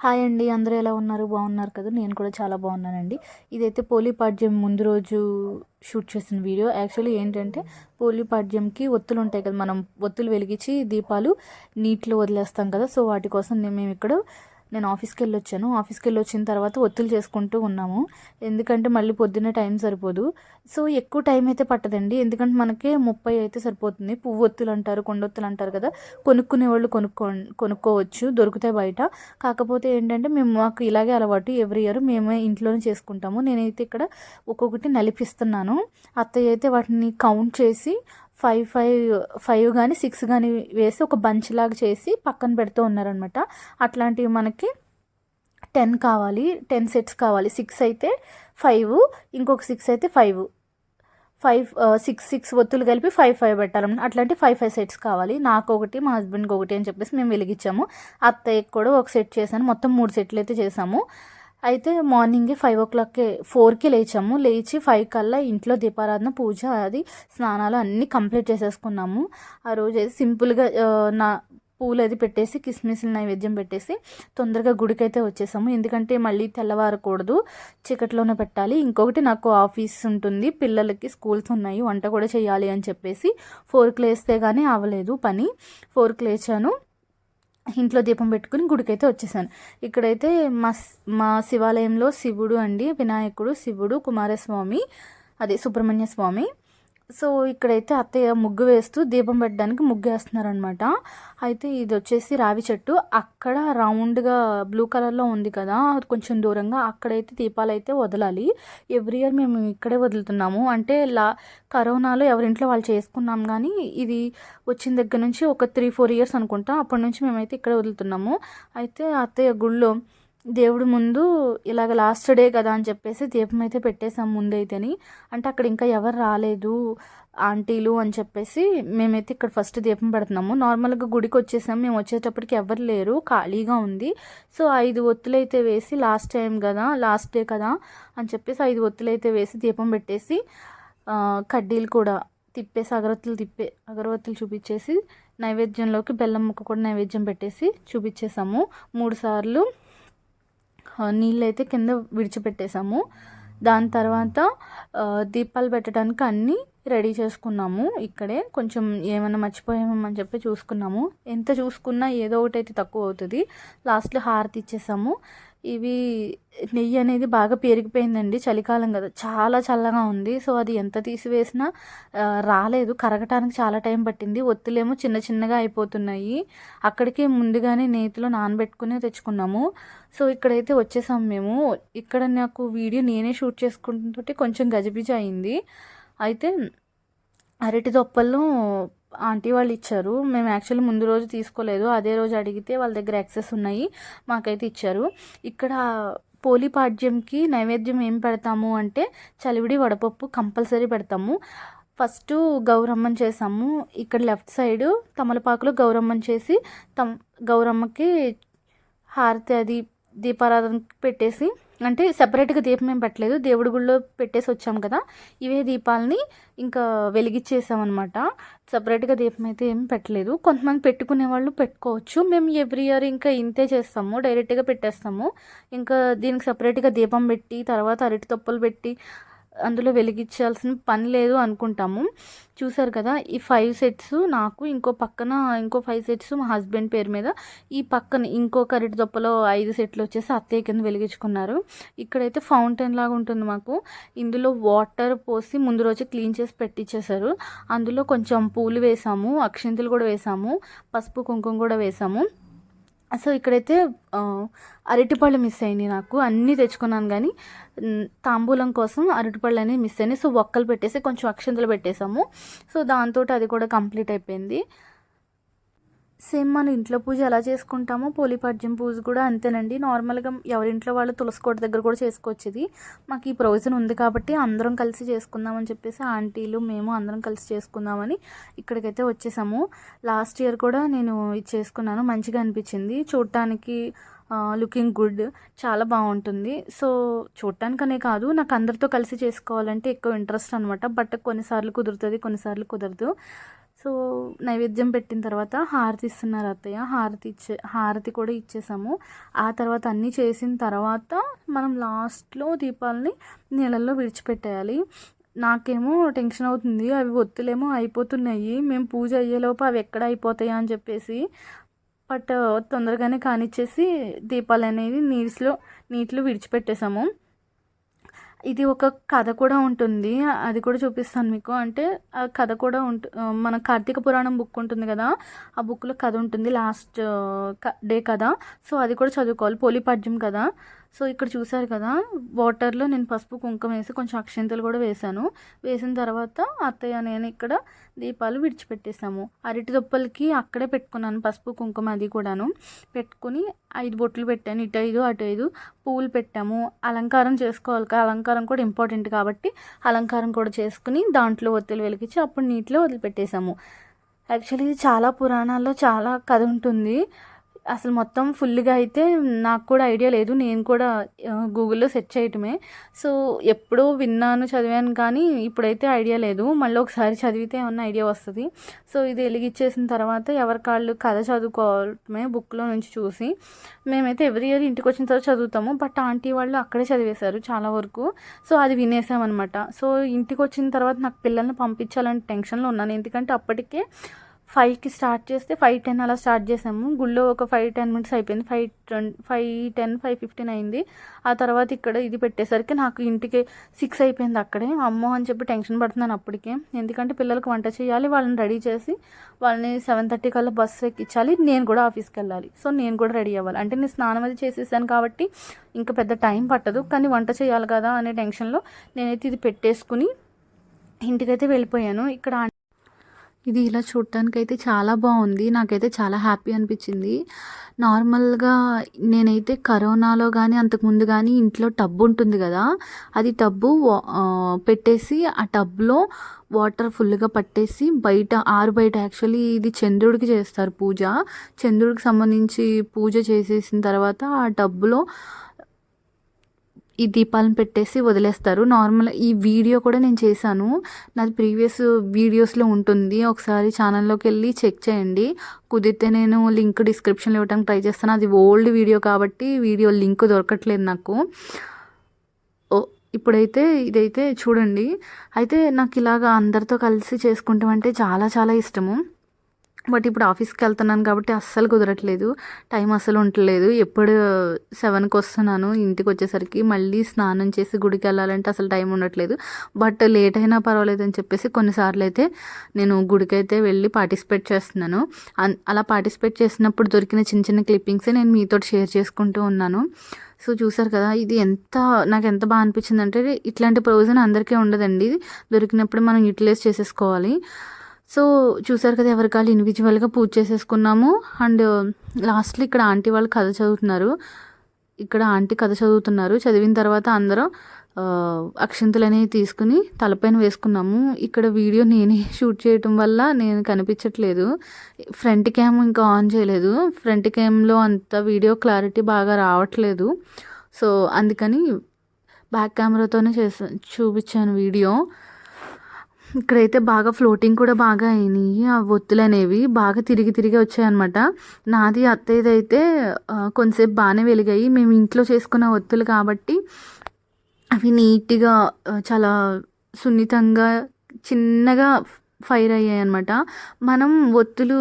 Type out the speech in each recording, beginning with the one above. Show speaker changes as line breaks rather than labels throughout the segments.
Hi అండి అందరూ ఎలా ఉన్నారు? బాగున్నారు కదా? నేను కూడా చాలా బాగున్నానండి. ఇదైతే పోలీపాడ్యం ముందు రోజు షూట్ చేసిన వీడియో. యాక్చువల్లీ ఏంటంటే పోలీపాడ్యంకి ఒత్తులు ఉంటాయి కదా మనం ఒత్తులు వెలిగించి దీపాలు నీటిలో వదిలేస్తాం కదా సో వాటి కోసం మేము ఇక్కడ నేను ఆఫీస్కి వెళ్ళి వచ్చాను ఆఫీస్కి వెళ్ళి వచ్చిన తర్వాత ఒత్తులు చేసుకుంటూ ఉన్నాము. ఎందుకంటే మళ్ళీ పొద్దున్నే టైం సరిపోదు. సో ఎక్కువ టైం అయితే పట్టదండి. ఎందుకంటే మనకి ముప్పై అయితే సరిపోతుంది. పువ్వు ఒత్తులు అంటారు కొండొత్తులు అంటారు కదా. కొనుక్కునే వాళ్ళు కొనుక్కో కొనుక్కోవచ్చు. దొరుకుతాయి బయట. కాకపోతే ఏంటంటే మేము మాకు ఇలాగే అలవాటు. ఎవ్రీ ఇయర్ మేమే ఇంట్లోనే చేసుకుంటాము. నేనైతే ఇక్కడ ఒక్కొక్కటి నలిపిస్తున్నాను. అత్తయ్య అయితే వాటిని కౌంట్ చేసి ఫైవ్ ఫైవ్ ఫైవ్ కానీ సిక్స్ కానీ వేసి ఒక బంచ్ లాగా చేసి పక్కన పెడుతూ ఉన్నారనమాట అట్లాంటివి మనకి టెన్ కావాలి టెన్ సెట్స్ కావాలి. సిక్స్ అయితే ఫైవ్ ఇంకొక సిక్స్ అయితే ఫైవ్. ఫైవ్ సిక్స్ సిక్స్ ఒత్తులు కలిపి ఫైవ్ ఫైవ్ పెట్టాలన్నమాట అట్లాంటి ఫైవ్ ఫైవ్ సెట్స్ కావాలి. నాకు ఒకటి మా హస్బెండ్కి ఒకటి అని చెప్పేసి మేము వెలిగించాము. అత్తయ్యకి కూడా ఒక సెట్ చేశాను. మొత్తం మూడు సెట్లు అయితే చేసాము అయితే మార్నింగే ఫైవ్ ఓ క్లాక్కే ఫోర్కి లేచాము. లేచి ఫైవ్ కల్లా ఇంట్లో దీపారాధన పూజ అది స్నానాలు అన్నీ కంప్లీట్ చేసేసుకున్నాము. ఆ రోజు అయితే సింపుల్గా నా పూలు అది పెట్టేసి కిస్మిస్లు నైవేద్యం పెట్టేసి తొందరగా గుడికి అయితే వచ్చేసాము. ఎందుకంటే మళ్ళీ తెల్లవారకూడదు చీకట్లోనే పెట్టాలి. ఇంకొకటి నాకు ఆఫీస్ ఉంటుంది పిల్లలకి స్కూల్స్ ఉన్నాయి వంట కూడా చేయాలి అని చెప్పేసి ఫోర్కి లేస్తే కానీ అవ్వలేదు పని. ఫోర్కి లేచాను. ఇంట్లో దీపం పెట్టుకుని గుడికైతే వచ్చేసాను. ఇక్కడైతే మా మా శివాలయంలో శివుడు అండి వినాయకుడు శివుడు కుమారస్వామి అదే సుబ్రహ్మణ్య స్వామి. సో ఇక్కడైతే అత్తయ్య ముగ్గు వేస్తూ దీపం పెట్టడానికి ముగ్గు వేస్తున్నారనమాట అయితే ఇది వచ్చేసి రావి చెట్టు. అక్కడ రౌండ్గా బ్లూ కలర్లో ఉంది కదా కొంచెం దూరంగా అక్కడైతే దీపాలు అయితే వదలాలి. ఎవ్రీ ఇయర్ మేము ఇక్కడే వదులుతున్నాము. అంటే లా కరోనాలో ఎవరింట్లో వాళ్ళు చేసుకున్నాం కానీ ఇది వచ్చిన దగ్గర నుంచి ఒక త్రీ ఫోర్ ఇయర్స్ అనుకుంటా అప్పటి నుంచి మేమైతే ఇక్కడే వదులుతున్నాము. అయితే అత్తయ్య గుళ్ళో దేవుడి ముందు ఇలాగ లాస్ట్ డే కదా అని చెప్పేసి దీపం అయితే పెట్టేసాం ముందైతేని. అంటే అక్కడ ఇంకా ఎవరు రాలేదు ఆంటీలు అని చెప్పేసి మేమైతే ఇక్కడ ఫస్ట్ దీపం పెడుతున్నాము. నార్మల్గా గుడికి వచ్చేసాం. మేము వచ్చేటప్పటికి ఎవరు లేరు ఖాళీగా ఉంది. సో ఐదు ఒత్తులైతే అయితే వేసి లాస్ట్ టైం కదా లాస్ట్ డే కదా అని చెప్పేసి ఐదు ఒత్తులైతే అయితే వేసి దీపం పెట్టేసి కడ్డీలు కూడా తిప్పేసి అగరత్తులు తిప్పే అగరవత్తులు చూపించేసి నైవేద్యంలోకి బెల్లం ముక్క కూడా నైవేద్యం పెట్టేసి చూపించేసాము. మూడు సార్లు నీళ్ళైతే కింద విడిచిపెట్టేసాము. దాని తర్వాత దీపాలు పెట్టడానికి అన్నీ రెడీ చేసుకున్నాము. ఇక్కడే కొంచెం ఏమైనా మర్చిపోయామని చెప్పి చూసుకున్నాము. ఎంత చూసుకున్నా ఏదో ఒకటి అయితే తక్కువ అవుతుంది. లాస్ట్లో హారతి ఇచ్చేసాము. ఇవి నెయ్యి అనేది బాగా పేరిగిపోయిందండి చలికాలం కదా. చాలా చల్లగా ఉంది. సో అది ఎంత తీసివేసినా రాలేదు. కరగటానికి చాలా టైం పట్టింది. ఒత్తులేమో చిన్న చిన్నగా అయిపోతున్నాయి. అక్కడికి ముందుగానే నేతిలో నానబెట్టుకునే తెచ్చుకున్నాము. సో ఇక్కడైతే వచ్చేసాం మేము. ఇక్కడ నాకు వీడియో నేనే షూట్ చేసుకుంటుంటే కొంచెం గజిబిజి అయింది. అయితే అరటి దొప్పల్లో ఆంటీ వాళ్ళు ఇచ్చారు. మేము యాక్చువల్లీ ముందు రోజు తీసుకోలేదు. అదే రోజు అడిగితే వాళ్ళ దగ్గర యాక్సెస్ ఉన్నాయి. మాకైతే ఇచ్చారు. ఇక్కడ పోలిపాడ్యంకి నైవేద్యం ఏం పెడతాము అంటే చలివిడి వడపప్పు కంపల్సరీ పెడతాము. ఫస్ట్ గౌరమ్మని చేసాము. ఇక్కడ లెఫ్ట్ సైడ్ తమలపాకులో గౌరమ్మని చేసి తమ్ గౌరమ్మకి హారతి అది దీపారాధన పెట్టేసి అంటే సపరేట్గా దీపం ఏం పెట్టలేదు. దేవుడి గుళ్ళో పెట్టేసి వచ్చాం కదా. ఇవే దీపాలని ఇంకా వెలిగించేసామన్నమాట సపరేట్గా దీపం అయితే ఏం పెట్టలేదు. కొంతమంది పెట్టుకునే వాళ్ళు పెట్టుకోవచ్చు. మేము ఎవ్రీ ఇయర్ ఇంకా ఇంతే చేస్తాము. డైరెక్ట్గా పెట్టేస్తాము. ఇంకా దీనికి సపరేట్గా దీపం పెట్టి తర్వాత అరటి తొప్పలు పెట్టి అందులో వెలిగించాల్సిన పని లేదు అనుకుంటాము. చూసారు కదా ఈ ఫైవ్ సెట్స్ నాకు ఇంకో పక్కన ఇంకో ఫైవ్ సెట్స్ మా హస్బెండ్ పేరు మీద ఈ పక్కన ఇంకో కరెట్ దొప్పలో ఐదు సెట్లు వచ్చేసి అత్తయ్య కింద వెలిగించుకున్నారు. ఇక్కడైతే ఫౌంటైన్ లాగా ఉంటుంది మాకు. ఇందులో వాటర్ పోసి ముందు రోజు క్లీన్ చేసి పెట్టించేశారు అందులో కొంచెం పూలు వేసాము అక్షింతలు కూడా వేసాము పసుపు కుంకుమ కూడా వేసాము. సో ఇక్కడైతే అరటిపళ్ళు మిస్ అయింది నాకు. అన్నీ తెచ్చుకున్నాను కానీ తాంబూలం కోసం అరటిపళ్ళు అనేవి మిస్ అయినాయి. సో ఒక్కలు పెట్టేసి కొంచెం అక్షంతలు పెట్టేసాము సో దాంతో అది కూడా కంప్లీట్ అయిపోయింది. సేమ్ మన ఇంట్లో పూజ ఎలా చేసుకుంటామో పోలిపాడ్యం పూజ కూడా అంతేనండి. నార్మల్గా ఎవరింట్లో వాళ్ళు తులసికోట దగ్గర కూడా చేసుకోవచ్చేది మాకు ఈ ప్రొవిజన్ ఉంది కాబట్టి అందరం కలిసి చేసుకుందామని చెప్పేసి ఆంటీలు మేము అందరం కలిసి చేసుకుందామని ఇక్కడికైతే వచ్చేసాము. లాస్ట్ ఇయర్ కూడా నేను ఇది చేసుకున్నాను. మంచిగా అనిపించింది. చూడటానికి లుకింగ్ గుడ్ చాలా బాగుంటుంది. సో చూడటానికనే కాదు నాకు అందరితో కలిసి చేసుకోవాలంటే ఎక్కువ ఇంట్రెస్ట్ అనమాట బట్ కొన్నిసార్లు కుదురుతుంది కొన్నిసార్లు కుదరదు. సో నైవేద్యం పెట్టిన తర్వాత హారతి ఇస్తున్నారు అత్తయ్య. హారతి ఇచ్చే హారతి కూడా ఇచ్చేసాము. ఆ తర్వాత అన్నీ చేసిన తర్వాత మనం లాస్ట్లో దీపాలని నీళ్ళల్లో విడిచిపెట్టేయాలి. నాకేమో టెన్షన్ అవుతుంది. అవి ఒత్తులేమో అయిపోతున్నాయి. మేము పూజ అయ్యేలోపు అవి ఎక్కడ అయిపోతాయా అని చెప్పేసి బట్ తొందరగానే కానిచ్చేసి దీపాలు అనేవి నీటిలో నీటిలో విడిచిపెట్టేసాము. ఇది ఒక కథ కూడా ఉంటుంది. అది కూడా చూపిస్తాను మీకు. అంటే ఆ కథ కూడా ఉంటు మన కార్తీక పురాణం బుక్ ఉంటుంది కదా? ఆ బుక్లో కథ ఉంటుంది. లాస్ట్ డే కథ. సో అది కూడా చదువుకోవాలి. పోలిపాడ్యం కదా సో ఇక్కడ చూసారు కదా వాటర్లో నేను పసుపు కుంకుమ వేసి కొంచెం అక్షంతలు కూడా వేసాను వేసిన తర్వాత అత్తయ్య నేను ఇక్కడ దీపాలు విడిచిపెట్టేసాము అరటి దొప్పలకి అక్కడే పెట్టుకున్నాను పసుపు కుంకుమ అది కూడాను. పెట్టుకుని ఐదు బొట్లు పెట్టాను ఇటు ఐదు అటు ఐదు. పూలు పెట్టాము. అలంకారం చేసుకోవాలి అలంకారం కూడా ఇంపార్టెంట్ కాబట్టి అలంకారం కూడా చేసుకుని దాంట్లో ఒత్తులు వెలిగించి అప్పుడు నీటిలో వదిలిపెట్టేసాము యాక్చువల్లీ ఇది చాలా పురాణాల్లో చాలా కథ ఉంటుంది. అసలు మొత్తం ఫుల్గా అయితే నాకు కూడా ఐడియా లేదు. నేను కూడా గూగుల్లో సెర్చ్ చేయటమే. సో ఎప్పుడో విన్నాను చదివాను కానీ ఇప్పుడైతే ఐడియా లేదు. మళ్ళీ ఒకసారి చదివితే ఏమన్నా ఐడియా వస్తుంది. సో ఇది వెలిగిచ్చేసిన తర్వాత ఎవరి కాళ్ళు కథ చదువుకోవటమే బుక్లో నుంచి చూసి మేమైతే ఎవ్రీ ఇయర్ ఇంటికి వచ్చిన తర్వాత చదువుతాము. బట్ ఆంటీ వాళ్ళు అక్కడే చదివేశారు చాలా వరకు. సో అది వినేసామన్నమాట. సో ఇంటికి వచ్చిన తర్వాత నాకు పిల్లల్ని పంపించాలని టెన్షన్లో ఉన్నాను. ఎందుకంటే అప్పటికే ఫైవ్కి స్టార్ట్ చేస్తే ఫైవ్ టెన్ అలా స్టార్ట్ చేసాము. గుళ్ళో ఒక ఫైవ్ టెన్ మినిట్స్ అయిపోయింది. Five twenty five ten five fifteen అయింది. ఆ తర్వాత ఇక్కడ ఇది పెట్టేసరికి నాకు ఇంటికి సిక్స్ అయిపోయింది అక్కడే. అమ్మో అని చెప్పి టెన్షన్ పడుతున్నాను అప్పటికే. ఎందుకంటే పిల్లలకు వంట చేయాలి వాళ్ళని రెడీ చేసి వాళ్ళని సెవెన్ థర్టీ కల్లా బస్సు ఎక్కించాలి. నేను కూడా ఆఫీస్కి వెళ్ళాలి. సో నేను కూడా రెడీ అవ్వాలి. అంటే నేను స్నానం అది చేసేసాను కాబట్టి ఇంకా పెద్ద టైం పట్టదు. కానీ వంట చేయాలి కదా అనే టెన్షన్లో నేనైతే ఇది పెట్టేసుకుని ఇంటికైతే వెళ్ళిపోయాను. ఇక్కడ ఇది ఇలా చూడటానికి అయితే చాలా బాగుంది నాకైతే చాలా హ్యాపీ అనిపించింది. నార్మల్గా నేనైతే కరోనాలో కానీ అంతకుముందు కానీ ఇంట్లో టబ్ ఉంటుంది కదా అది టబ్బు పెట్టేసి ఆ టబ్లో వాటర్ ఫుల్గా పట్టేసి బయట ఆరు బయట యాక్చువల్లీ ఇది చంద్రుడికి చేస్తారు పూజ. చంద్రుడికి సంబంధించి పూజ చేసేసిన తర్వాత ఆ టబ్లో ఈ దీపాలను పెట్టేసి వదిలేస్తారు. నార్మల్ ఈ వీడియో కూడా నేను చేశాను. నాది ప్రీవియస్ వీడియోస్లో ఉంటుంది. ఒకసారి ఛానల్లోకి వెళ్ళి చెక్ చేయండి. కుదిరితే నేను లింక్ డిస్క్రిప్షన్లో ఇవ్వడానికి ట్రై చేస్తాను. అది ఓల్డ్ వీడియో కాబట్టి వీడియో లింక్ దొరకట్లేదు నాకు. ఓ ఇప్పుడైతే ఇదైతే చూడండి. అయితే నాకు ఇలాగ అందరితో కలిసి చేసుకుంటాం అంటే చాలా చాలా ఇష్టము. బట్ ఇప్పుడు ఆఫీస్కి వెళ్తున్నాను కాబట్టి అస్సలు కుదరట్లేదు. టైం అస్సలు ఉండట్లేదు. ఎప్పుడు సెవెన్కి వస్తున్నాను ఇంటికి వచ్చేసరికి మళ్ళీ స్నానం చేసి గుడికి వెళ్ళాలంటే అసలు టైం ఉండట్లేదు. బట్ లేట్ అయినా పర్వాలేదు అని చెప్పేసి కొన్నిసార్లు అయితే నేను గుడికి అయితే వెళ్ళి పార్టిసిపేట్ చేస్తున్నాను. అలా పార్టిసిపేట్ చేసినప్పుడు దొరికిన చిన్న చిన్న క్లిప్పింగ్సే నేను మీతో షేర్ చేసుకుంటూ ఉన్నాను. సో చూసారు కదా ఇది ఎంత నాకు ఎంత బాగా అనిపించింది అంటే ఇట్లాంటి ప్రొవిజన్ అందరికీ ఉండదండి. దొరికినప్పుడు మనం యూటిలైజ్ చేసేసుకోవాలి. సో చూసారు కదా ఎవరికాళ్ళు ఇండివిజువల్గా పూజ చేసేసుకున్నాము. అండ్ లాస్ట్లో ఇక్కడ ఆంటీ వాళ్ళు కథ చదువుతున్నారు. ఇక్కడ ఆంటీ కథ చదువుతున్నారు. చదివిన తర్వాత అందరం అక్షంతులు అనేవి తీసుకుని తలపైన వేసుకున్నాము. ఇక్కడ వీడియో నేనే షూట్ చేయటం వల్ల నేను కనిపించట్లేదు. ఫ్రంట్ క్యామ్ ఇంకా ఆన్ చేయలేదు. ఫ్రంట్ క్యామ్లో అంత వీడియో క్లారిటీ బాగా రావట్లేదు. సో అందుకని బ్యాక్ కెమెరాతోనే చేసా చూపించాను వీడియో. ఇక్కడైతే బాగా ఫ్లోటింగ్ కూడా బాగా అయినాయి. ఆ ఒత్తులు అనేవి బాగా తిరిగి తిరిగి వచ్చాయన్నమాట. నాది అత్తయ్యది అయితే కొంతసేపు బాగానే వెలిగాయి. మేము ఇంట్లో చేసుకున్న ఒత్తులు కాబట్టి అవి నీట్గా చాలా సున్నితంగా చిన్నగా ఫైర్ అయ్యాయి అనమాట మనం ఒత్తులు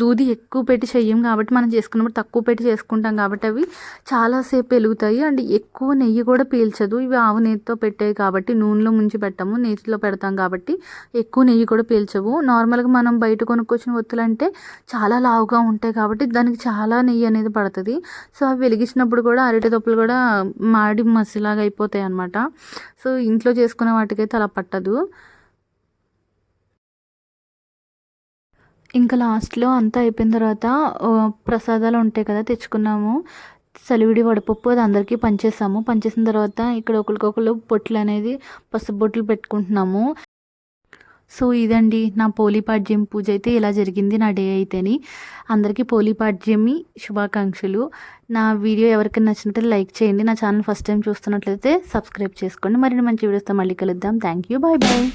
దూది ఎక్కువ పెట్టి చెయ్యం కాబట్టి మనం చేసుకున్నప్పుడు తక్కువ పెట్టి చేసుకుంటాం కాబట్టి అవి చాలాసేపు వెలుగుతాయి. అండ్ ఎక్కువ నెయ్యి కూడా పీల్చదు. ఇవి ఆవు నెయ్యితో పెట్టాయి కాబట్టి నూనెలో ముంచి పెట్టాము నేతిలో పెడతాం కాబట్టి ఎక్కువ నెయ్యి కూడా పీల్చవు. నార్మల్గా మనం బయట కొనుక్కొచ్చిన ఒత్తులు అంటే చాలా లావుగా ఉంటాయి కాబట్టి దానికి చాలా నెయ్యి అనేది పడుతుంది. సో అవి వెలిగించినప్పుడు కూడా అరటి తొప్పులు కూడా మాడి మసిలాగా అయిపోతాయి అనమాట సో ఇంట్లో చేసుకునే వాటికైతే అలా పట్టదు. ఇంకా లాస్ట్లో అంతా అయిపోయిన తర్వాత ప్రసాదాలు ఉంటాయి కదా తెచ్చుకున్నాము. సలివిడి వడపప్పు అది అందరికీ పంచేసాము. పంచేసిన తర్వాత ఇక్కడ ఒకరికొకరు బొట్లు అనేది పసుపు బొట్లు పెట్టుకుంటున్నాము. సో ఇదండి నా పోలీపాడ్యం పూజ అయితే ఇలా జరిగింది నా డే అయితేని. అందరికీ పోలీపాడ్యమి శుభాకాంక్షలు. నా వీడియో ఎవరికైనా నచ్చినట్లయితే లైక్ చేయండి. నా ఛానల్ ఫస్ట్ టైం చూస్తున్నట్లయితే సబ్స్క్రైబ్ చేసుకోండి. మరిన్ని మంచి వీడియోస్తో మళ్ళీ కలుద్దాం. Thank you. Bye bye.